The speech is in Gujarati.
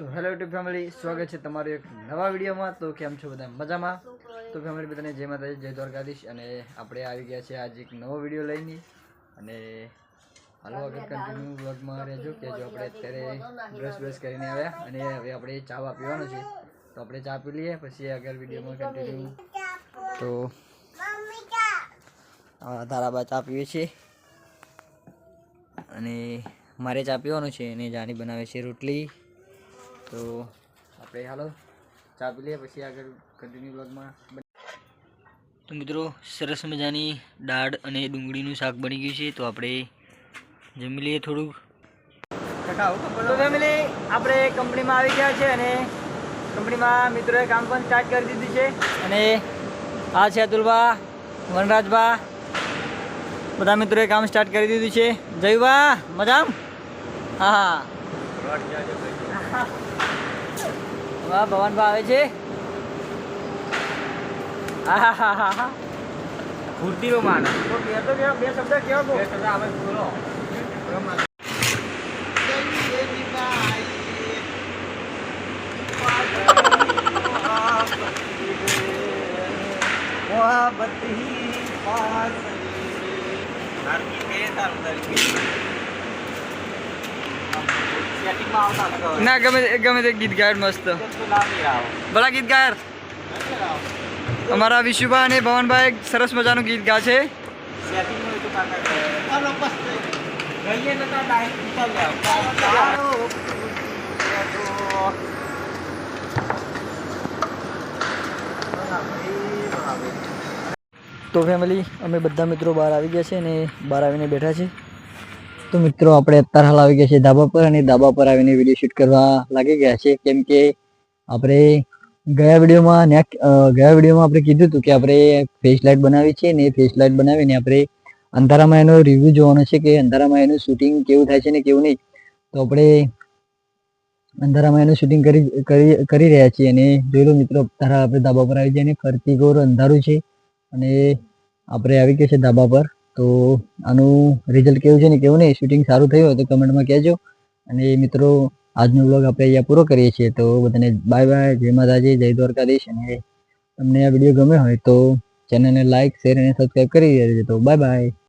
તો હેલો યુટ્યુબ ફેમિલી, સ્વાગત છે તમારું એક નવા વિડીયોમાં. તો કેમ છો બધા? મજામાં? તો ફેમિલી બધાને જય માતાજી, જય દ્વારકાધીશ. અને આપણે આવી ગયા છે આજે એક નવો વીડિયો લઈને. અને હાલો આગળ કન્ટિન્યુ વ્લોગમાં રહેજો, કે જો આપણે અત્યારે બ્રશ બ્રશ કરીને આવ્યા. અને હવે આપણે ચા પીવાનો છે. તો આપણે ચા પી લઈએ, પછી આગળ વિડીયોમાં કન્ટિન્યુ તો ધારાબા ચા પીએ છીએ અને મારે ચા પીવાનું છે, અને જાણી બનાવે છે રોટલી. તો આપણે હાલો ચા પી લઈએ પછી આગળ કન્ટિન્યુ બ્લોગમાં તો મિત્રો સરસ મજાની દાળ અને ડુંગળીનું શાક બની ગયું છે તો આપણે જમી લઈએ થોડુંક. તો ફેમિલી આપણે કંપનીમાં આવી ગયા છે અને કંપનીમાં મિત્રોએ કામ પણ સ્ટાર્ટ કરી દીધું છે અને આ છે અતુલભા વનરાજભા. બધા મિત્રોએ કામ સ્ટાર્ટ કરી દીધું છે. જયુબા મજામ? હા હા. વાહ ભવનભા આવે છે. ફૂર્તિનો માણસ. તો બે તો બે બે શબ્દ કેવો પાસ બે કે આપણે બોલો. ના ગમે તે- ગમે તે ગીત ગાય મસ્ત ભલા ગીત ગાયર અમારા વિશુભા અને ભવનભાઈ સરસ મજાનું ગીત ગા છે. તો ફેમિલી અમે બધા મિત્રો બહાર આવી ગયા છે અને બહાર આવીને બેઠા છે. તો મિત્રો, આપણે અત્યારે હાલ આવી ગયા છે ધાબા પર અને ધાબા પર આવીને વીડિયો શૂટ કરવા લાગી ગયા છે કેમ કે આપણે ગયા વિડીયોમાં ગયા વિડીયોમાં આપણે કીધું હતું કે આપણે ફેસ લાઇટ બનાવી છે ને ફેસ લાઇટ બનાવીને આપણે અંધારામાં એનો રિવ્યૂ જોવાનો છે કે અંધારામાં એનું શૂટિંગ કેવું થાય છે ને કેવું નહીં. તો આપણે અંધારામાં એનું શૂટિંગ કરી કરી રહ્યા છીએ અને જોઈ લો મિત્રો તારા આપણે ધાબા પર આવી જઈને ફરતી ગોર અંધારું છે અને આપણે આવી ગયા છે ધાબા પર. તો આનું રિઝલ્ટ કેવું છે ને કેવું નહીં શૂટિંગ સારું થયું હોય તો કમેન્ટમાં કહેજો. અને મિત્રો, આજનો બ્લોગ આપણે અહીંયા પૂરો કરીએ છીએ, તો બધાને બાય બાય જય માતાજી, જય દ્વારકાધીશ. અને તમને આ વીડિયો ગમ્યો હોય તો ચેનલને લાઇક શેર અને સબસ્ક્રાઈબ કરી દેજો. તો બાય બાય